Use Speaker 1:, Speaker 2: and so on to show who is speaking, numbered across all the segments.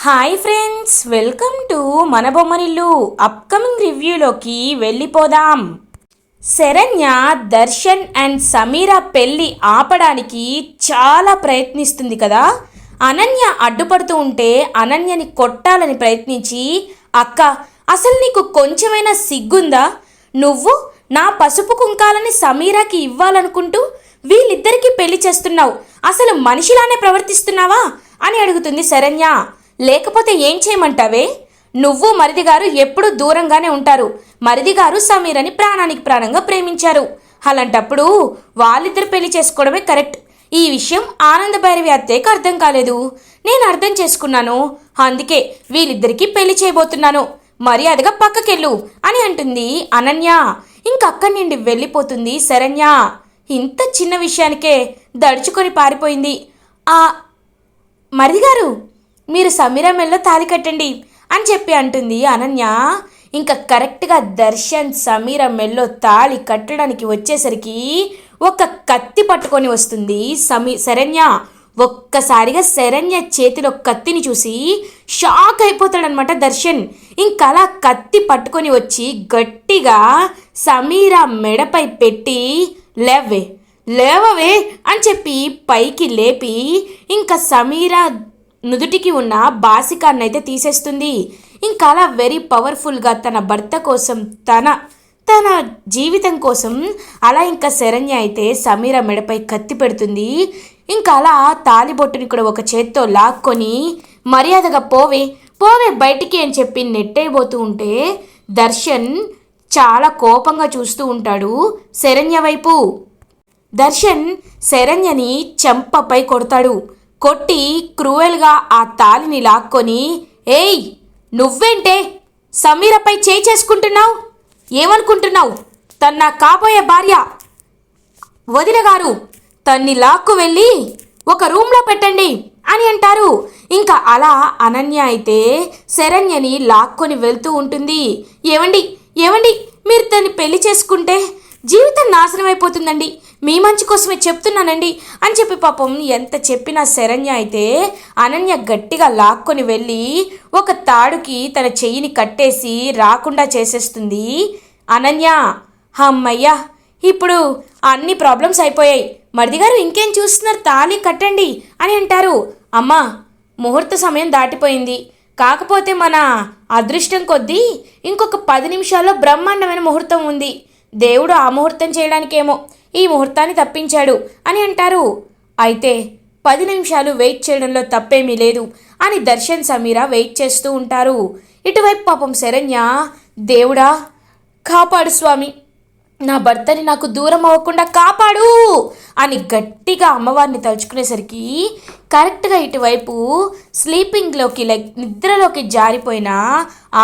Speaker 1: Hi friends welcome to మన బొమ్మనిల్లు upcoming రివ్యూలోకి వెళ్ళిపోదాం. Saranya Darshan and Sameera పెళ్ళి ఆపడానికి చాలా ప్రయత్నిస్తుంది కదా? అనన్య అడ్డుపడుతూ ఉంటే అనన్యని కొట్టాలని ప్రయత్నించి అక్క అసలు నీకు కొంచెమైనా సిగ్గుందా? నువ్వు నా పసుపు కుంకాలని సమీరాకి ఇవ్వాలనుకుంటూ వీళ్ళిద్దరికీ పెళ్ళి చేస్తున్నావు. అసలు మనిషిలానే ప్రవర్తిస్తున్నావా? అని అడుగుతుంది శరణ్య. లేకపోతే ఏం చేయమంటావే? నువ్వు మరిది గారు ఎప్పుడూ దూరంగానే ఉంటారు. మరిది గారు సమీరని ప్రాణానికి ప్రాణంగా ప్రేమించారు. అలాంటప్పుడు వాళ్ళిద్దరు పెళ్ళి చేసుకోవడమే కరెక్ట్. ఈ విషయం ఆనంద భైరవి అత్తయ్యకు అర్థం కాలేదు. నేను అర్థం చేసుకున్నాను. అందుకే వీళ్ళిద్దరికీ పెళ్ళి చేయబోతున్నాను. మర్యాదగా పక్కకెళ్ళు అని అంటుంది అనన్య. ఇంకక్కడి నుండి వెళ్ళిపోతుంది శరణ్య. ఇంత చిన్న విషయానికే దడుచుకొని పారిపోయింది. ఆ మరిది గారు మీరు సమీర మెల్లో తాలి కట్టండి అని చెప్పి అంటుంది అనన్య. ఇంకా కరెక్ట్గా దర్శన్ సమీర మెల్లో తాళి కట్టడానికి వచ్చేసరికి ఒక కత్తి పట్టుకొని వస్తుంది. సమీ శరణ్య ఒక్కసారిగా శరణ్య చేతిలో కత్తిని చూసి షాక్ అయిపోతాడనమాట దర్శన్. ఇంకలా కత్తి పట్టుకొని వచ్చి గట్టిగా సమీర మెడపై పెట్టి లేవే లేవవే అని చెప్పి పైకి లేపి ఇంకా సమీర నుదుటికి ఉన్న బాసికాన్నైతే తీసేస్తుంది. ఇంకా అలా వెరీ పవర్ఫుల్గా తన భర్త కోసం తన తన జీవితం కోసం అలా ఇంకా శరణ్య అయితే సమీర మెడపై కత్తి పెడుతుంది. ఇంకా అలా తాలిబొట్టుని కూడా ఒక చేత్తో లాక్కొని మర్యాదగా పోవే పోవే బయటికి అని చెప్పి నెట్టయిపోతూ ఉంటే దర్శన్ చాలా కోపంగా చూస్తూ ఉంటాడు శరణ్య వైపు. దర్శన్ శరణ్యని చెంపపై కొడతాడు. కొట్టి క్రూయల్గా ఆ తాలిని లాక్కొని ఏయ్ నువ్వేంటే? సమీరపై చేయి చేసుకుంటున్నావు? ఏమనుకుంటున్నావు? తన కాబోయే భార్య. వదిలగారు తన్ని లాక్కు వెళ్ళి ఒక రూమ్లో పెట్టండి అని అంటారు. ఇంకా అలా అనన్య అయితే శరణ్యని లాక్కొని వెళ్తూ ఉంటుంది. ఏమండి ఏమండి మీరు తన్ని పెళ్ళి చేసుకుంటే జీవితం నాశనం అయిపోతుందండి మీ మంచి కోసమే చెప్తున్నానండి. అని చెప్పి పాపం ఎంత చెప్పినా శరణ్య అయితే అనన్య గట్టిగా లాక్కొని వెళ్ళి ఒక తాడుకి తన చెయ్యిని కట్టేసి రాకుండా చేసేస్తుంది. అనన్య అమ్మయ్యా ఇప్పుడు అన్ని ప్రాబ్లమ్స్ అయిపోయాయి. మరిది గారు ఇంకేం చూస్తున్నారు? తాళి కట్టండి అని అంటారు. అమ్మా ముహూర్త సమయం దాటిపోయింది. కాకపోతే మన అదృష్టం కొద్దీ ఇంకొక పది నిమిషాల్లో బ్రహ్మాండమైన ముహూర్తం ఉంది. దేవుడు ఆ ముహూర్తం చేయడానికేమో ఈ ముహూర్తాన్ని తప్పించాడు అని అంటారు. అయితే పది నిమిషాలు వెయిట్ చేయడంలో తప్పేమీ లేదు అని దర్శన్ సమీరా వెయిట్ చేస్తూ ఉంటారు. ఇటువైపు పాపం శరణ్య దేవుడా కాపాడు స్వామి. నా భర్తని నాకు దూరం అవ్వకుండా కాపాడు అని గట్టిగా అమ్మవారిని తలుచుకునేసరికి కరెక్ట్గా ఇటువైపు స్లీపింగ్లోకి లైక్ నిద్రలోకి జారిపోయిన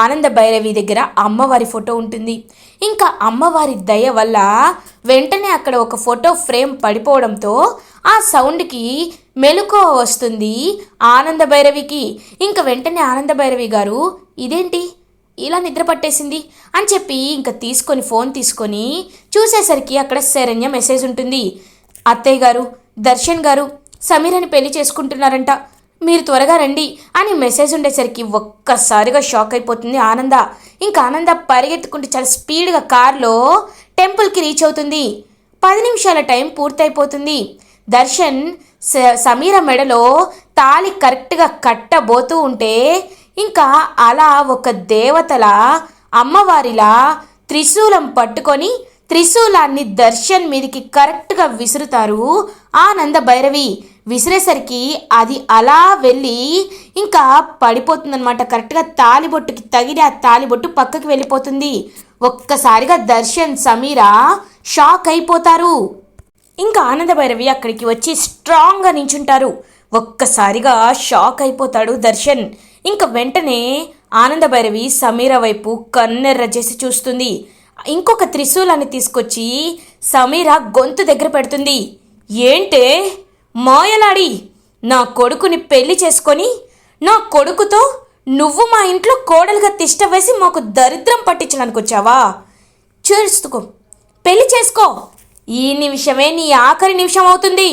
Speaker 1: ఆనంద భైరవి దగ్గర అమ్మవారి ఫోటో ఉంటుంది. ఇంకా అమ్మవారి దయ వల్ల వెంటనే అక్కడ ఒక ఫోటో ఫ్రేమ్ పడిపోవడంతో ఆ సౌండ్కి మెలకువ వస్తుంది ఆనంద భైరవికి. ఇంకా వెంటనే ఆనంద భైరవి గారు ఇదేంటి? ఇలా నిద్ర పట్టేసింది అని చెప్పి ఇంకా తీసుకొని ఫోన్ తీసుకొని చూసేసరికి అక్కడ శరణ్య మెసేజ్ ఉంటుంది. అత్తయ్య గారు దర్శన్ గారు సమీరని పెళ్ళి చేసుకుంటున్నారంట. మీరు త్వరగా రండి అని మెసేజ్ ఉండేసరికి ఒక్కసారిగా షాక్ అయిపోతుంది ఆనంద. ఇంకా ఆనంద పరిగెత్తుకుంటూ చాలా స్పీడ్గా కార్లో టెంపుల్కి రీచ్ అవుతుంది. పది నిమిషాల టైం పూర్తయిపోతుంది. దర్శన్ స- సమీర మెడలో తాళి కరెక్ట్గా కట్టబోతూ ఉంటే ఇంకా అలా ఒక దేవతల అమ్మవారిలా త్రిశూలం పట్టుకొని త్రిశూలాన్ని దర్శన్ మీదికి కరెక్ట్గా విసురుతారు ఆనంద భైరవి. విసిరేసరికి అది అలా వెళ్ళి ఇంకా పడిపోతుందనమాట కరెక్ట్గా తాలిబొట్టుకి తగిలి ఆ తాలిబొట్టు పక్కకి వెళ్ళిపోతుంది. ఒక్కసారిగా దర్శన్ సమీర షాక్ అయిపోతారు. ఇంకా ఆనంద భైరవి అక్కడికి వచ్చి స్ట్రాంగ్గా నించుంటారు. ఒక్కసారిగా షాక్ అయిపోతాడు దర్శన్. ఇంకా వెంటనే ఆనందభైరవి సమీర వైపు కన్నెర్ర చేసి చూస్తుంది. ఇంకొక త్రిశూలాన్ని తీసుకొచ్చి సమీర గొంతు దగ్గర పెడుతుంది. ఏంటే? మాయలాడి నా కొడుకుని పెళ్ళి చేసుకొని నా కొడుకుతో నువ్వు మా ఇంట్లో కోడలుగా తిష్ట వేసి మాకు దరిద్రం పట్టించడానికి వచ్చావా? చూసుకో పెళ్ళి చేసుకో. ఈ నిమిషమే నీ ఆఖరి నిమిషం అవుతుంది.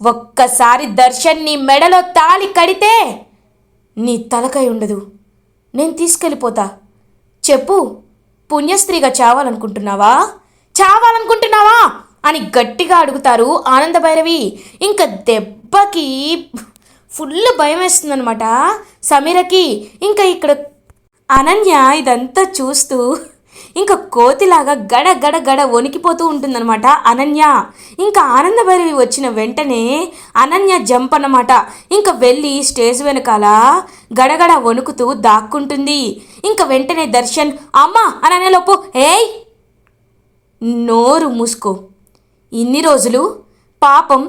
Speaker 1: ఒక్కసారి దర్శన్ నీ మెడలో తాళి కడితే నీ తలకాయ ఉండదు. నేను తీసుకెళ్ళిపోతా. చెప్పు పుణ్యస్త్రీగా చావాలనుకుంటున్నావా? చావాలనుకుంటున్నావా? అని గట్టిగా అడుగుతారు ఆనందభైరవి. ఇంకా దెబ్బకి ఫుల్ భయం వేస్తుందనమాట సమీరకి ఇంకా ఇక్కడ అనన్య ఇదంతా చూస్తూ ఇంకా కోతిలాగా గడ గడ గడ వణికిపోతూ ఉంటుందన్నమాట అనన్య. ఇంకా ఆనందభైరవి వచ్చిన వెంటనే అనన్య జంప్ అన్నమాట ఇంకా వెళ్ళి స్టేజ్ వెనకాల గడగడ వణుకుతూ దాక్కుంటుంది. ఇంకా వెంటనే దర్శన్ అమ్మా అనన్యలోపు ఏయ్! నోరు మూసుకో. ఇన్ని రోజులు పాపం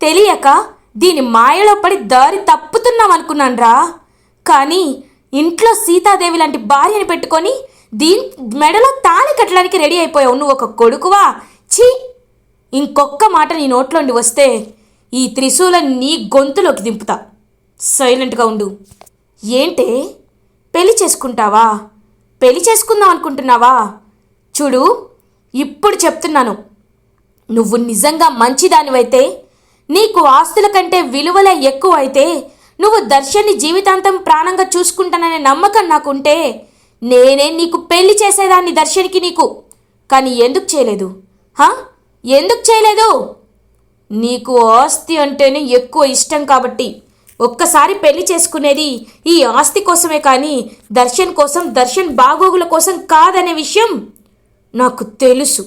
Speaker 1: తెలియక దీని మాయలో పడి దారి తప్పుతున్నాం అనుకున్నాన్రా కానీ ఇంట్లో సీతాదేవి లాంటి భార్యని పెట్టుకొని దీని మెడలో తాళి కట్టడానికి రెడీ అయిపోయావు. నువ్వు ఒక కొడుకువా? ఛీ! ఇంకొక్క మాట నీ నోట్లోండి వస్తే ఈ త్రిశూలం నీ గొంతులోకి దింపుతా. సైలెంట్గా ఉండు. ఏంటే? పెళ్ళి చేసుకుంటావా? పెళ్ళి చేసుకుందాం అనుకుంటున్నావా? చూడు ఇప్పుడు చెప్తున్నాను. నువ్వు నిజంగా మంచిదానివైతే నీకు ఆస్తుల కంటే విలువలే ఎక్కువ అయితే నువ్వు దర్శన్ని జీవితాంతం ప్రాణంగా చూసుకుంటాననే నమ్మకం నాకుంటే నేనే నీకు పెళ్ళి చేసేదాన్ని దర్శన్కి నీకు. కానీ ఎందుకు చేయలేదు? హా? ఎందుకు చేయలేదు? నీకు ఆస్తి అంటేనే ఎక్కువ ఇష్టం కాబట్టి ఒక్కసారి పెళ్ళి చేసుకునేది ఈ ఆస్తి కోసమే కానీ దర్శన్ కోసం దర్శన్ బాగోగుల కోసం కాదనే విషయం నాకు తెలుసు.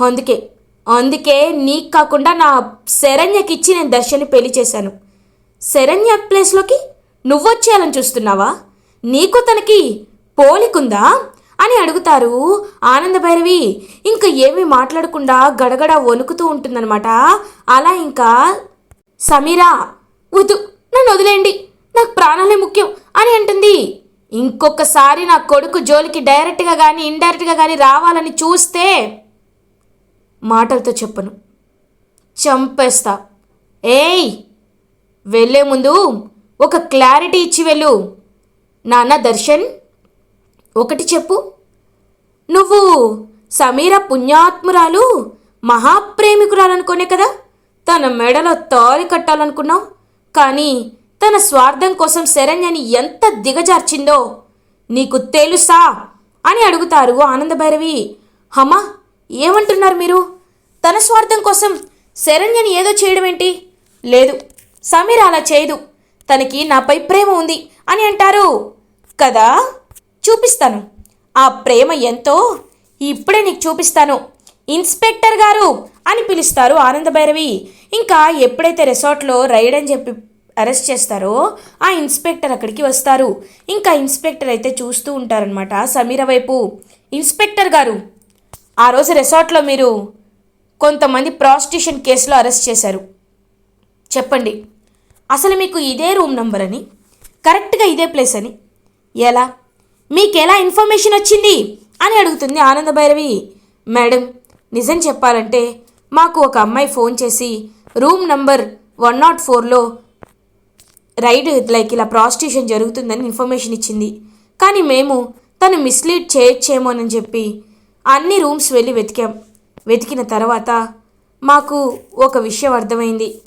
Speaker 1: అందుకే అందుకే నీకు కాకుండా నా శరణ్యకి ఇచ్చి నేను దర్శన్ని పెళ్ళి చేశాను. శరణ్య ప్లేస్లోకి నువ్వొచ్చేయాలని చూస్తున్నావా? నీకు తనకి పోలికుందా? అని అడుగుతారు ఆనందభైరవి ఇంకా ఏమీ మాట్లాడకుండా గడగడ వణుకుతూ ఉంటుందన్నమాట. అలా ఇంకా సమీరా వద్దు నన్ను వదిలేయండి. నాకు ప్రాణాలే ముఖ్యం అని అంటుంది. ఇంకొకసారి నా కొడుకు జోలికి డైరెక్ట్గా కానీ ఇండైరెక్ట్గా కానీ రావాలని చూస్తే మాటలతో చెప్పను. చంపేస్తా. ఏయ్! వెళ్ళే ముందు ఒక క్లారిటీ ఇచ్చి వెళ్ళు. నాన్న దర్శన్? ఒకటి చెప్పు. నువ్వు సమీర పుణ్యాత్మురాలు మహాప్రేమికురాలనుకునే కదా? తన మెడలో తాలి కట్టాలనుకున్నావు. కానీ తన స్వార్థం కోసం శరణ్యని ఎంత దిగజార్చిందో నీకు తెలుసా అని అడుగుతారు ఆనందభైరవి. హమా ఏమంటున్నారు మీరు? తన స్వార్థం కోసం శరణ్యని ఏదో చేయడం ఏంటి? లేదు సమీర అలా చేయదు. తనకి నాపై ప్రేమ ఉంది అని అంటారు. కదా? చూపిస్తాను. ఆ ప్రేమ ఎంతో ఇప్పుడే నీకు చూపిస్తాను. ఇన్స్పెక్టర్ గారు అని పిలుస్తారు ఆనందభైరవి ఇంకా ఎప్పుడైతే రిసార్ట్లో రైడ్ అని చెప్పి అరెస్ట్ చేస్తారో ఆ ఇన్స్పెక్టర్ అక్కడికి వస్తారు. ఇంకా ఇన్స్పెక్టర్ అయితే చూస్తూ ఉంటారనమాట సమీర వైపు. ఇన్స్పెక్టర్ గారు ఆ రోజు రిసార్ట్లో మీరు కొంతమంది ప్రాస్టిట్యూషన్ కేసులో అరెస్ట్ చేశారు. చెప్పండి. అసలు మీకు ఇదే రూమ్ నంబర్ అని? కరెక్ట్గా ఇదే ప్లేస్ అని? ఎలా? మీకు ఎలా ఇన్ఫర్మేషన్ వచ్చింది? అని అడుగుతుంది ఆనందభైరవి మేడం నిజం చెప్పాలంటే మాకు ఒక అమ్మాయి ఫోన్ చేసి రూమ్ నంబర్ వన్ నాట్ ఫోర్లో రైడ్ లైక్ ఇలా ప్రాస్టిట్యూషన్ జరుగుతుందని ఇన్ఫర్మేషన్ ఇచ్చింది. కానీ మేము తను మిస్లీడ్ చేయొచ్చేమోనని చెప్పి అన్ని రూమ్స్ వెళ్ళి వెతికాం. వెతికిన తర్వాత మాకు ఒక విషయం అర్థమైంది.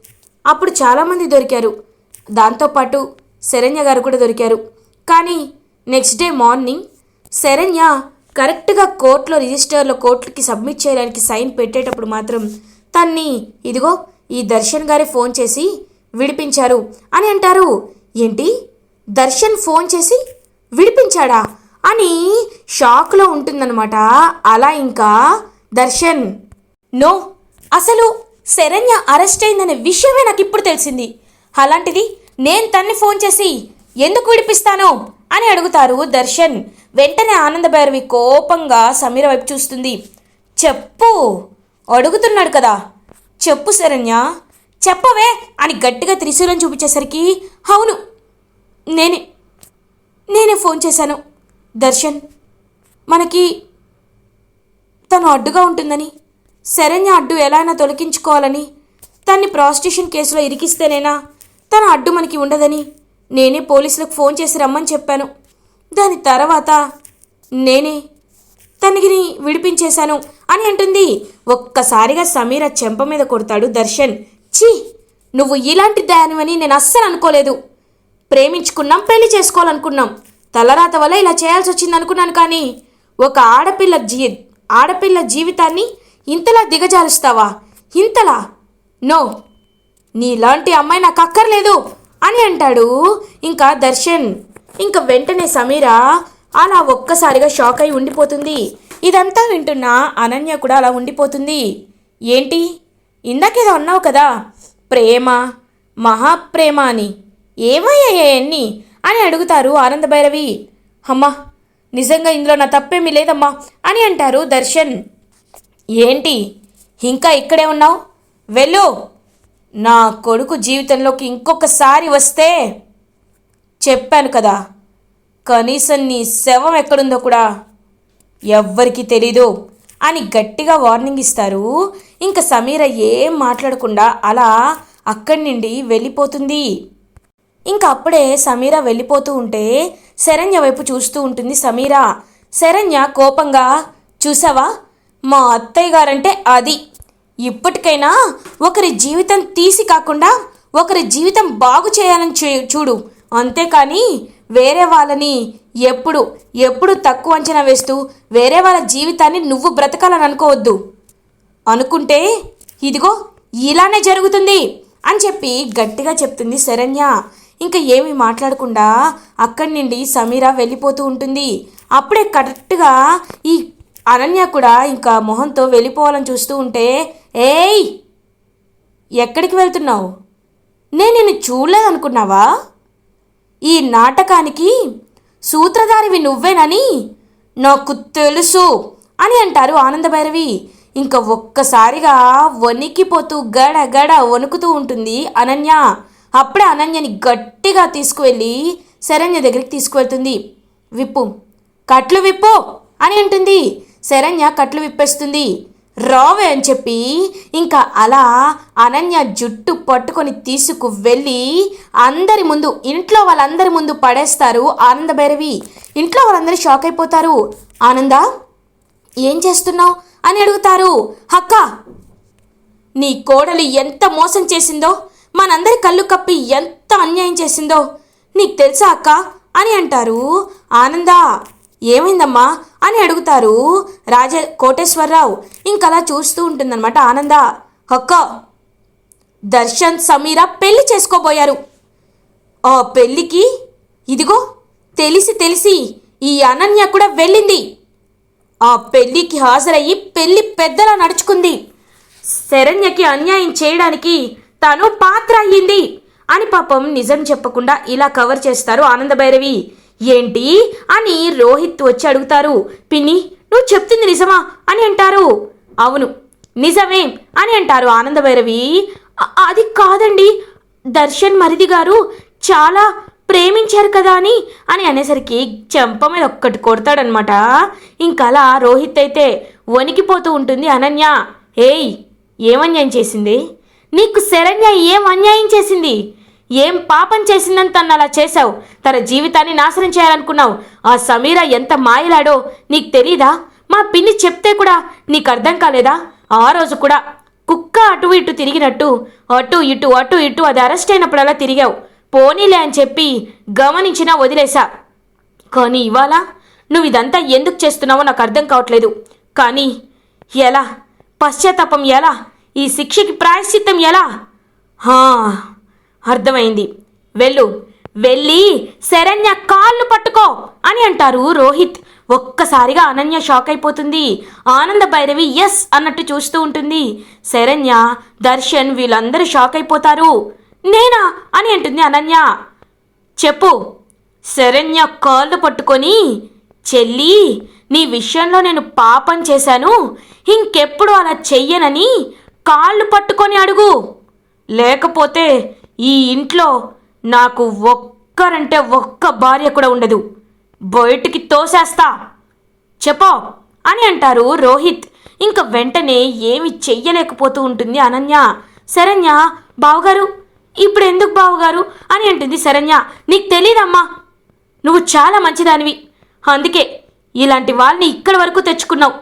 Speaker 1: అప్పుడు చాలామంది దొరికారు. దాంతోపాటు శరణ్య గారు కూడా దొరికారు. కానీ నెక్స్ట్ డే మార్నింగ్ శరణ్య కరెక్ట్గా కోర్టులో రిజిస్టర్లో కోర్టుకి సబ్మిట్ చేయడానికి సైన్ పెట్టేటప్పుడు మాత్రం తన్ని ఇదిగో ఈ దర్శన్ గారే ఫోన్ చేసి విడిపించారు అని అంటారు. ఏంటి? దర్శన్ ఫోన్ చేసి విడిపించాడా? అని షాక్లో ఉంటుందన్నమాట. అలా ఇంకా దర్శన్. నో అసలు శరణ్య అరెస్ట్ అయిందనే విషయమే నాకు ఇప్పుడు తెలిసింది. అలాంటిది నేను తన్ని ఫోన్ చేసి ఎందుకు విడిపిస్తాను? అని అడుగుతారు దర్శన్. వెంటనే ఆనందభైరవి కోపంగా సమీర వైపు చూస్తుంది. చెప్పు. అడుగుతున్నాడు కదా. చెప్పు శరణ్య. చెప్పవే అని గట్టిగా త్రిశూలం చూపించేసరికి అవును నేనే నేనే ఫోన్ చేశాను. దర్శన్ మనకి తను అడ్డుగా ఉంటుందని శరణ్య అడ్డు ఎలా అయినా తొలగించుకోవాలని తన్ని ప్రాస్టిట్యూషన్ కేసులో ఇరికిస్తేనేనా తన అడ్డు మనకి ఉండదని నేనే పోలీసులకు ఫోన్ చేసి రమ్మని చెప్పాను. దాని తర్వాత నేనే తనకిని విడిపించేశాను అని అంటుంది. ఒక్కసారిగా సమీర చెంప మీద కొడతాడు దర్శన్. ఛీ! నువ్వు ఇలాంటి దానివని నేను అస్సలు అనుకోలేదు. ప్రేమించుకున్నాం పెళ్ళి చేసుకోవాలనుకున్నాం. తలరాత వల్ల ఇలా చేయాల్సి వచ్చింది అనుకున్నాను కానీ ఒక ఆడపిల్ల జీ ఆడపిల్ల జీవితాన్ని ఇంతలా దిగజారుస్తావా? ఇంతలా? నో! నీలాంటి అమ్మాయి నాకు అక్కర్లేదు. అని అంటాడు. ఇంకా దర్శన్ ఇంకా వెంటనే సమీర అలా ఒక్కసారిగా షాక్ అయి ఉండిపోతుంది. ఇదంతా వింటున్న అనన్య కూడా అలా ఉండిపోతుంది. ఏంటి? ఇందాకేదో అన్నావు కదా ప్రేమ మహాప్రేమ అని. ఏమయ్యాయన్నీ అని అడుగుతారు ఆనంద భైరవి. అమ్మా నిజంగా ఇందులో నా తప్పేమీ లేదమ్మా అని అంటారు దర్శన్. ఏంటి? ఇంకా ఇక్కడే ఉన్నావు? వెళ్ళు. నా కొడుకు జీవితంలోకి ఇంకొకసారి వస్తే చెప్పాను కదా కనీసం నీ శవం ఎక్కడుందో కూడా ఎవ్వరికి తెలీదు అని గట్టిగా వార్నింగ్ ఇస్తారు. ఇంకా సమీర ఏం మాట్లాడకుండా అలా అక్కడి నుండి వెళ్ళిపోతుంది. ఇంకా అప్పుడే సమీర వెళ్ళిపోతూ ఉంటే శరణ్య వైపు చూస్తూ ఉంటుంది సమీర. శరణ్య కోపంగా చూసావా? మా అత్తయ్య గారంటే అది. ఇప్పటికైనా ఒకరి జీవితం తీసి కాకుండా ఒకరి జీవితం బాగు చేయాలని చూ- చూడు. అంతేకాని వేరే వాళ్ళని ఎప్పుడు ఎప్పుడు తక్కువ అంచనా వేస్తూ వేరే వాళ్ళ జీవితాన్ని నువ్వు బ్రతకాలని అనుకోవద్దు. అనుకుంటే ఇదిగో ఇలానే జరుగుతుంది అని చెప్పి గట్టిగా చెప్తుంది శరణ్య. ఇంకా ఏమీ మాట్లాడకుండా అక్కడి నుండి సమీర వెళ్ళిపోతూ ఉంటుంది. అప్పుడే కరెక్ట్గా ఈ అనన్య కూడా ఇంకా మొహంతో వెళ్ళిపోవాలని చూస్తూ ఉంటే ఏయ్! ఎక్కడికి వెళ్తున్నావు? నేను నిన్ను చూడలేదనుకున్నావా? ఈ నాటకానికి సూత్రధారివి నువ్వేనని నాకు తెలుసు అని అంటారు ఆనందభైరవి. ఇంకా ఒక్కసారిగా వణికిపోతూ గడ గడ వణుకుతూ ఉంటుంది అనన్య. అప్పుడే అనన్యని గట్టిగా తీసుకువెళ్ళి శరణ్య దగ్గరికి తీసుకువెళ్తుంది. విప్పు కట్లు విప్పు అని అంటుంది. శరణ్య కట్లు విప్పేస్తుంది. రావే అని చెప్పి ఇంకా అలా అనన్య జుట్టు పట్టుకొని తీసుకు వెళ్ళి అందరి ముందు ఇంట్లో వాళ్ళందరి ముందు పడేస్తారు ఆనంద భైరవి. ఇంట్లో వాళ్ళందరూ షాక్ అయిపోతారు. ఆనంద ఏం చేస్తున్నావు? అని అడుగుతారు. అక్క నీ కోడలు ఎంత మోసం చేసిందో మనందరి కళ్ళు కప్పి ఎంత అన్యాయం చేసిందో నీకు తెలుసా అక్క? అని అంటారు ఆనంద. ఏమైందమ్మా అని అడుగుతారు రాజ కోటేశ్వరరావు. ఇంకలా చూస్తూ ఉంటుందన్నమాట ఆనంద. అక్క దర్శన్ సమీర పెళ్ళి చేసుకోబోయారు. ఆ పెళ్ళికి ఇదిగో తెలిసి తెలిసి ఈ అనన్య కూడా వెళ్ళింది. ఆ పెళ్ళికి హాజరయ్యి పెళ్ళి పెద్దలా నడుచుకుంది. శరణ్యకి అన్యాయం చేయడానికి తను పాత్ర అయ్యింది అని పాపం నిజం చెప్పకుండా ఇలా కవర్ చేస్తారు ఆనందభైరవి. ఏంటి అని రోహిత్ వచ్చి అడుగుతారు. పిన్ని నువ్వు చెప్తుంది నిజమా అని అంటారు. అవును నిజమే అని అంటారు ఆనందభైరవి. అది కాదండి. దర్శన్ మరిది గారు చాలా ప్రేమించారు కదా అని అని అనేసరికి చెంప మీద ఒక్కటి కొడతాడనమాట ఇంకలా రోహిత్ అయితే వణికిపోతూ ఉంటుంది. అనన్య ఏయ్ ఏమన్యాయం చేసింది? నీకు శరణ్య ఏం అన్యాయం చేసింది? ఏం పాపం చేసిందని తను అలా చేశావు? తన జీవితాన్ని నాశనం చేయాలనుకున్నావు. ఆ సమీర ఎంత మాయలాడో నీకు తెలీదా? మా పిన్ని చెప్తే కూడా నీకు అర్థం కాలేదా? ఆ రోజు కూడా కుక్క అటు ఇటు తిరిగినట్టు అటు ఇటు అటు ఇటు అది అరెస్ట్ అయినప్పుడల్లా తిరిగావు. పోనీలే అని చెప్పి గమనించినా వదిలేశా. కానీ ఇవాళ నువ్వు ఇదంతా ఎందుకు చేస్తున్నావో నాకు అర్థం కావట్లేదు. కానీ ఎలా? పశ్చాత్తాపం ఎలా? ఈ శిక్షకి ప్రాయశ్చిత్తం ఎలా? హా! అర్థమైంది. వెళ్ళు. వెళ్ళి శరణ్య కాళ్ళు పట్టుకో అని అంటారు రోహిత్. ఒక్కసారిగా అనన్య షాక్ అయిపోతుంది. ఆనంద భైరవి ఎస్ అన్నట్టు చూస్తూ ఉంటుంది. శరణ్య దర్శన్ వీళ్ళందరూ షాక్ అయిపోతారు. నేనా? అని అంటుంది అనన్య. చెప్పు. శరణ్య కాళ్ళు పట్టుకొని చెల్లి నీ విషయంలో నేను పాపం చేశాను. ఇంకెప్పుడు అలా చెయ్యనని కాళ్ళు పట్టుకొని అడుగు. లేకపోతే ఈ ఇంట్లో నాకు ఒక్కరంటే ఒక్క భార్య కూడా ఉండదు. బయటికి తోసేస్తా. చెప్పో అని అంటారు రోహిత్. ఇంక వెంటనే ఏమి చెయ్యలేకపోతూ ఉంటుంది అనన్య. శరణ్య బావగారు ఇప్పుడు ఎందుకు బావగారు అని అంటుంది శరణ్య. నీకు తెలీదమ్మా. నువ్వు చాలా మంచిదానివి. అందుకే ఇలాంటి వాళ్ళని ఇక్కడి వరకు తెచ్చుకున్నావు.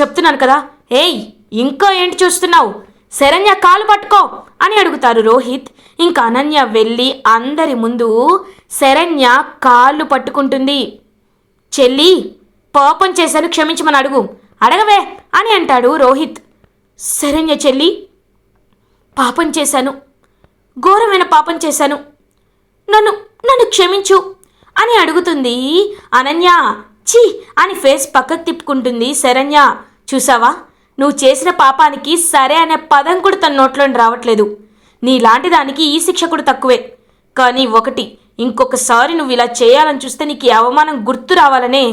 Speaker 1: చెప్తున్నాను కదా. ఏయ్ ఇంకా ఏంటి చూస్తున్నావు? శరణ్య కాలు పట్టుకో. అని అడుగుతారు రోహిత్. ఇంకా అనన్య వెళ్ళి అందరి ముందు శరణ్య కాళ్ళు పట్టుకుంటుంది. చెల్లి పాపం చేశాను క్షమించమని అడుగు. అడగవే అని అంటాడు రోహిత్. శరణ్య చెల్లి పాపం చేశాను ఘోరమైన పాపం చేశాను. నన్ను నన్ను క్షమించు అని అడుగుతుంది అనన్య. ఛీ అని ఫేస్ పక్కకు తిప్పుకుంటుంది శరణ్య. చూసావా? నువ్వు చేసిన పాపానికి సరే అనే పదం కూడా తన నోట్లోని రావట్లేదు. నీలాంటి దానికి ఈ శిక్ష కూడా తక్కువే. కానీ ఒకటి ఇంకొకసారి నువ్వు ఇలా చేయాలని చూస్తే నీకు అవమానం గుర్తు రావాలనే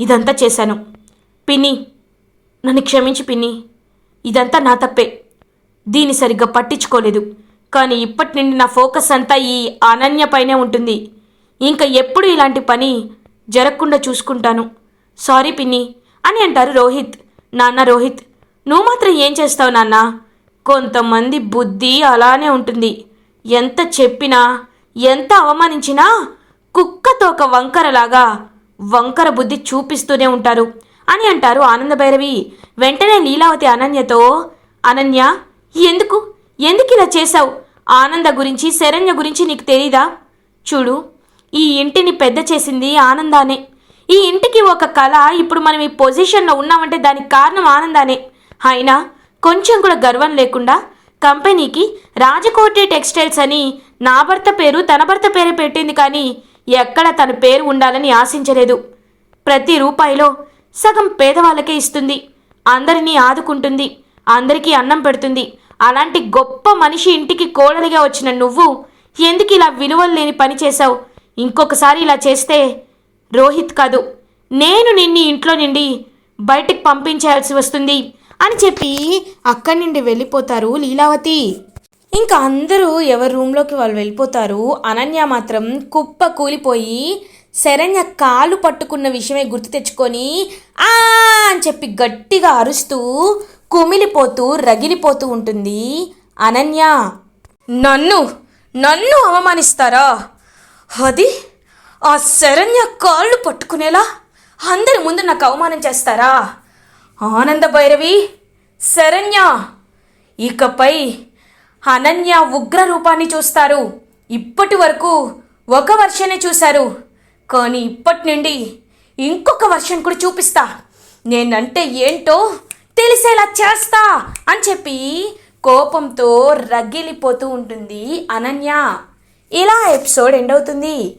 Speaker 1: ఇదంతా చేశాను. పిన్ని నన్ను క్షమించి పిన్ని. ఇదంతా నా తప్పే. దీన్ని సరిగ్గా పట్టించుకోలేదు. కానీ ఇప్పటి నుండి నా ఫోకస్ అంతా ఈ అనన్య పైనే ఉంటుంది. ఇంకా ఎప్పుడు ఇలాంటి పని జరగకుండా చూసుకుంటాను. సారీ పిన్ని అని అంటారు రోహిత్. నాన్న రోహిత్ నువ్వు మాత్రం ఏం చేస్తావు నాన్న? కొంతమంది బుద్ధి అలానే ఉంటుంది. ఎంత చెప్పినా ఎంత అవమానించినా కుక్కతో ఒక వంకరలాగా వంకర బుద్ధి చూపిస్తూనే ఉంటారు అని అంటారు ఆనందభైరవి. వెంటనే లీలావతి అనన్యతో అనన్య ఎందుకు? ఎందుకు ఇలా చేశావు? ఆనంద గురించి శరణ్య గురించి నీకు తెలీదా? చూడు ఈ ఇంటిని పెద్ద చేసింది ఆనందానే. ఈ ఇంటికి ఒక కళ ఇప్పుడు మనం ఈ పొజిషన్లో ఉన్నామంటే దానికి కారణం ఆనందానే. అయినా కొంచెం కూడా గర్వం లేకుండా కంపెనీకి రాజకోటి టెక్స్టైల్స్ అని నా భర్త పేరు తన భర్త పేరే పెట్టింది కానీ ఎక్కడ తన పేరు ఉండాలని ఆశించలేదు. ప్రతి రూపాయిలో సగం పేదవాళ్ళకే ఇస్తుంది. అందరినీ ఆదుకుంటుంది. అందరికీ అన్నం పెడుతుంది. అలాంటి గొప్ప మనిషి ఇంటికి కోడలిగా వచ్చిన నువ్వు ఎందుకు ఇలా విలువలు లేని పని చేశావు? ఇంకొకసారి ఇలా చేస్తే రోహిత్ కాదు. నేను నిన్ను ఇంట్లో నుండి బయటికి పంపించాల్సి వస్తుంది అని చెప్పి అక్కడి నుండి వెళ్ళిపోతారు లీలావతి. ఇంకా అందరూ ఎవరి రూమ్లోకి వాళ్ళు వెళ్ళిపోతారు? అనన్య మాత్రం కుప్ప కూలిపోయి శరణ్య కాలు పట్టుకున్న విషయమే గుర్తు తెచ్చుకొని ఆ అని చెప్పి గట్టిగా అరుస్తూ కుమిలిపోతూ రగిలిపోతూ ఉంటుంది అనన్య. నన్ను నన్ను అవమానిస్తారా? అది ఆ శరణ్య కాళ్ళు పట్టుకునేలా అందరి ముందు నాకు అవమానం చేస్తారా? ఆనంద భైరవి శరణ్య! ఇకపై అనన్య ఉగ్ర రూపాన్ని చూస్తారు. ఇప్పటి వరకు ఒక వర్షనే చూశారు. కానీ ఇప్పటి నుండి ఇంకొక వర్షన్ కూడా చూపిస్తా. నేనంటే ఏంటో తెలిసేలా చేస్తా అని చెప్పి కోపంతో రగిలిపోతూ ఉంటుంది అనన్య. ఇలా ఎపిసోడ్ ఎండ్ అవుతుంది.